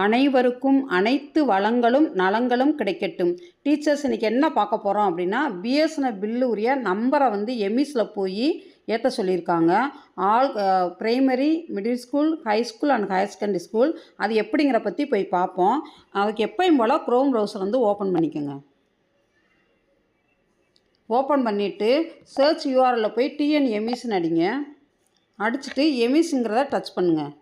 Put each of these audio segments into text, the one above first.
அனைவருக்கும் அனைத்து வளங்களும் நலங்களும் கிடைக்கட்டும். டீச்சர்ஸ் இன்றைக்கி என்ன பார்க்க போகிறோம் அப்படின்னா பிஎஸ்என்எல் பில்லு உரிய நம்பரை வந்து எம்இஸில் போய் ஏற்ற சொல்லியிருக்காங்க. All primary middle school high school and higher secondary school. அது எப்படிங்கிற பற்றி போய் பார்ப்போம். அதுக்கு எப்பயும் போல் க்ரோம் ப்ரௌசர் வந்து ஓப்பன் பண்ணிக்கோங்க. ஓப்பன் பண்ணிவிட்டு சர்ச் யூஆரில் போய் டிஎன் எமிஸ்ன்னு அடிங்க. அடிச்சுட்டு எமிஸுங்கிறத டச் பண்ணுங்கள்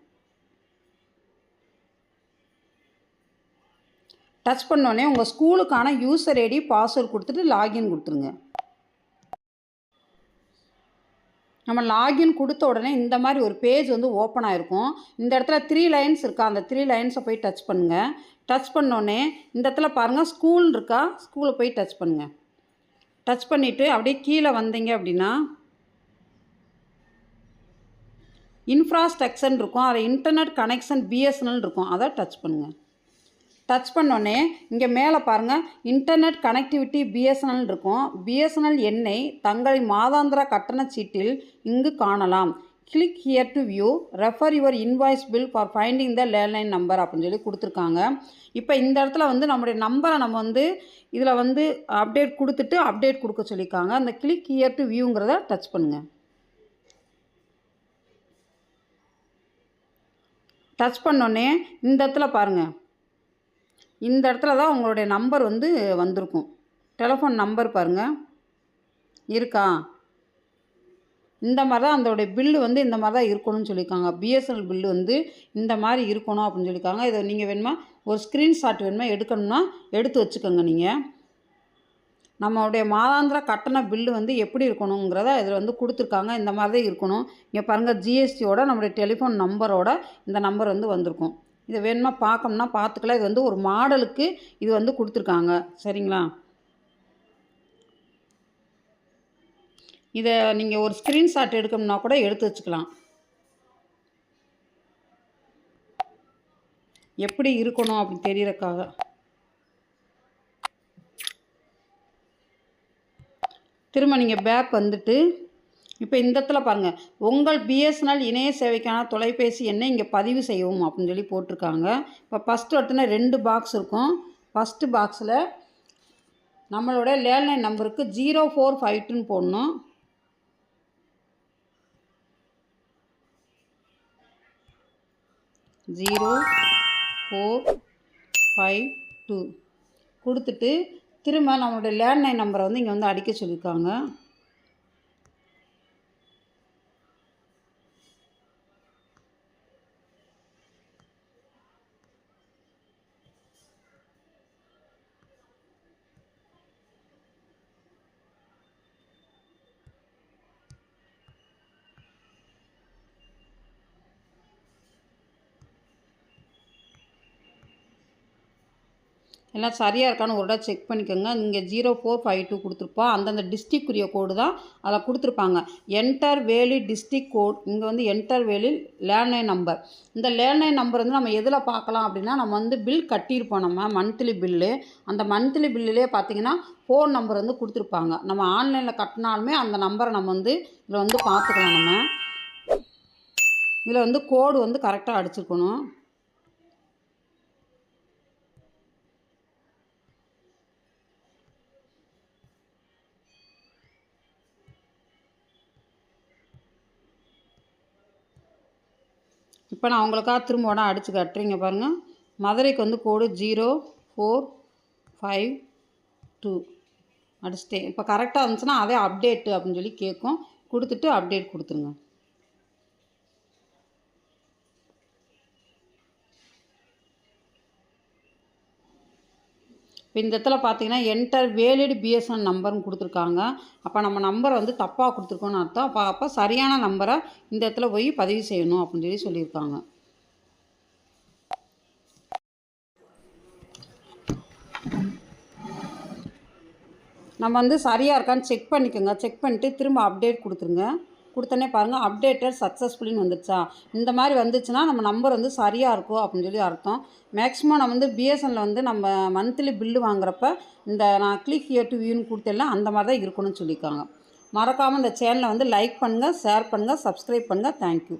டச் பண்ணோடனே உங்கள் ஸ்கூலுக்கான யூசர் ஐடி பாஸ்வேர்ட் கொடுத்துட்டு லாகின் கொடுத்துருங்க. நம்ம லாகின் கொடுத்த உடனே இந்த மாதிரி ஒரு பேஜ் வந்து ஓப்பன் ஆகிருக்கும் இந்த இடத்துல த்ரீ லைன்ஸ் இருக்கா? அந்த த்ரீ லைன்ஸை போய் டச் பண்ணுங்கள் டச் பண்ணோடனே இந்த இடத்துல பாருங்கள் ஸ்கூல் இருக்கா? ஸ்கூலை போய் டச் பண்ணுங்கள் டச் பண்ணிவிட்டு அப்படியே கீழே வந்தீங்க அப்படின்னா இன்ஃப்ராஸ்ட்ரக்சர் இருக்கும். அதை இன்டர்நெட் கனெக்ஷன் பிஎஸ்என்எல் இருக்கும். அதை டச் பண்ணுங்கள் டச் பண்ணோன்னே இங்கே மேலே பாருங்கள் இன்டர்நெட் கனெக்டிவிட்டி பிஎஸ்என்எல் இருக்கும். பிஎஸ்என்எல் எண்ணை தங்களின் மாதாந்திர கட்டணச் சீட்டில் இங்கு காணலாம். Click here to view refer your invoice bill for finding the landline number அப்படின்னு சொல்லி கொடுத்துருக்காங்க. இப்போ இந்த இடத்துல வந்து நம்முடைய நம்பரை நம்ம வந்து இதில் வந்து அப்டேட் கொடுத்துட்டு அப்டேட் கொடுக்க சொல்லியிருக்காங்க. அந்த கிளிக் ஹியர் டு வியூங்கிறத டச் பண்ணுங்கள் டச் பண்ணோன்னே இந்த இடத்துல பாருங்கள் இந்த இடத்துல தான் உங்களுடைய நம்பர் வந்து வந்திருக்கும். டெலிஃபோன் நம்பர் பாருங்கள் இருக்கா? இந்த மாதிரி தான் அதோடைய பில்லு வந்து இந்த மாதிரி தான் இருக்கணும்னு சொல்லியிருக்காங்க. பிஎஸ்என்எல் பில்லு வந்து இந்த மாதிரி இருக்கணும் அப்படின்னு சொல்லியிருக்காங்க. இதை நீங்கள் வேணுமா ஒரு ஸ்க்ரீன்ஷாட் வேணுமா எடுக்கணும்னா எடுத்து வச்சுக்கோங்க நீங்கள் நம்மளுடைய மாதாந்திர கட்டண பில்லு வந்து எப்படி இருக்கணுங்கிறத இதில் வந்து கொடுத்துருக்காங்க. இந்த மாதிரி தான் இருக்கணும். இங்கே பாருங்கள் ஜிஎஸ்டியோட நம்மளுடைய டெலிஃபோன் நம்பரோட இந்த நம்பர் வந்து வந்திருக்கும். இதை வேணுமா பார்க்கணும்னா பார்த்துக்கலாம் இது வந்து ஒரு மாடலுக்கு இது வந்து கொடுத்துருக்காங்க. சரிங்களா? இதை நீங்கள் ஒரு ஸ்க்ரீன்ஷாட் எடுக்கணும்னா கூட எடுத்து வச்சுக்கலாம். எப்படி இருக்கணும் அப்படி தெரியறக்காக திரும்ப நீங்கள் பேக் வந்துட்டு இப்போ இந்த இடத்துல பாருங்கள் உங்கள் பிஎஸ்என்எல் இணைய சேவைக்கான தொலைபேசி எண்ணை இங்கே பதிவு செய்யவும் அப்படின்னு சொல்லி போட்டிருக்காங்க. இப்போ ஃபஸ்ட்டு எடுத்துனா ரெண்டு பாக்ஸ் இருக்கும். ஃபஸ்ட்டு பாக்ஸில் நம்மளோட லேண்ட்லைன் நம்பருக்கு ஜீரோ ஃபோர் ஃபைவ் டூன்னு போடணும். ஜீரோ ஃபோர் ஃபைவ் டூ கொடுத்துட்டு திரும்ப நம்மளோட லேண்ட்லைன் நம்பரை வந்து இங்கே வந்து அடிக்க சொல்லியிருக்காங்க. எல்லாம் சரியாக இருக்கான்னு ஒரு தடவை செக் பண்ணிக்கோங்க. இங்கே ஜீரோ ஃபோர் ஃபைவ் டூ கொடுத்துருப்போம். அந்தந்த டிஸ்ட்ரிக்குரிய கோடு தான் அதில் கொடுத்துருப்பாங்க. என்டர் வேலி டிஸ்ட்ரிக் கோட் இங்கே வந்து என்டர் வேலி லேண்ட்லைன் நம்பர் இந்த லேண்ட்லைன் நம்பர் வந்து நம்ம எதில் பார்க்கலாம் அப்படின்னா நம்ம வந்து பில் கட்டியிருப்போம் நம்ம மந்த்லி பில்லு அந்த மந்த்லி பில்லுலேயே பார்த்தீங்கன்னா ஃபோன் நம்பர் வந்து கொடுத்துருப்பாங்க. நம்ம ஆன்லைனில் கட்டினாலுமே அந்த நம்பரை நம்ம வந்து இதில் வந்து பார்த்துக்கலாம் நம்ம. இதில் வந்து கோடு வந்து கரெக்டாக அடிச்சிருக்கணும். இப்போ நான் உங்களுக்காக திரும்ப உடனே அடித்து கட்டுறீங்க பாருங்கள் மதுரைக்கு வந்து code zero four five two. அடிச்சிட்டேன். இப்போ கரெக்டாக இருந்துச்சுன்னா அதே அப்டேட்டு அப்படின்னு சொல்லி கேட்கும். கொடுத்துட்டு அப்டேட் கொடுத்துருங்க. இப்போ இந்த இடத்துல பார்த்தீங்கன்னா என்டர் வேலிட் பிஎஸ்என் நம்பர்னு கொடுத்துருக்காங்க. அப்போ நம்ம நம்பரை வந்து தப்பாக கொடுத்துருக்கோன்னு அர்த்தம். அப்போ அப்போ சரியான நம்பரை இந்த இடத்துல போய் பதிவு செய்யணும் அப்படின்னு சொல்லி சொல்லியிருக்காங்க. நம்ம வந்து சரியாக இருக்கான்னு செக் பண்ணிக்கோங்க. செக் பண்ணிவிட்டு திரும்ப அப்டேட் கொடுத்துருங்க. கொடுத்தோன்னே பாருங்கள் அப்டேட்டட் சக்ஸஸ்ஃபுல்லின்னு வந்துச்சா இந்த மாதிரி வந்துச்சுன்னா நம்ம நம்பர் வந்து சரியாக இருக்கும் அப்படின்னு சொல்லி அர்த்தம். மேக்ஸிமம் நம்ம வந்து பிஎஸ்என்னில் வந்து நம்ம மந்த்லி பில்லு வாங்குறப்ப இந்த நான் கிளிக் ஹியர் டு வியூன்னு கொடுத்தெல்லாம் அந்த மாதிரி தான் இருக்கணும்னு சொல்லியிருக்காங்க. மறக்காமல் இந்த சேனலை வந்து லைக் பண்ணுங்கள் ஷேர் பண்ணுங்கள் சப்ஸ்கிரைப் பண்ணுங்கள் தேங்க்யூ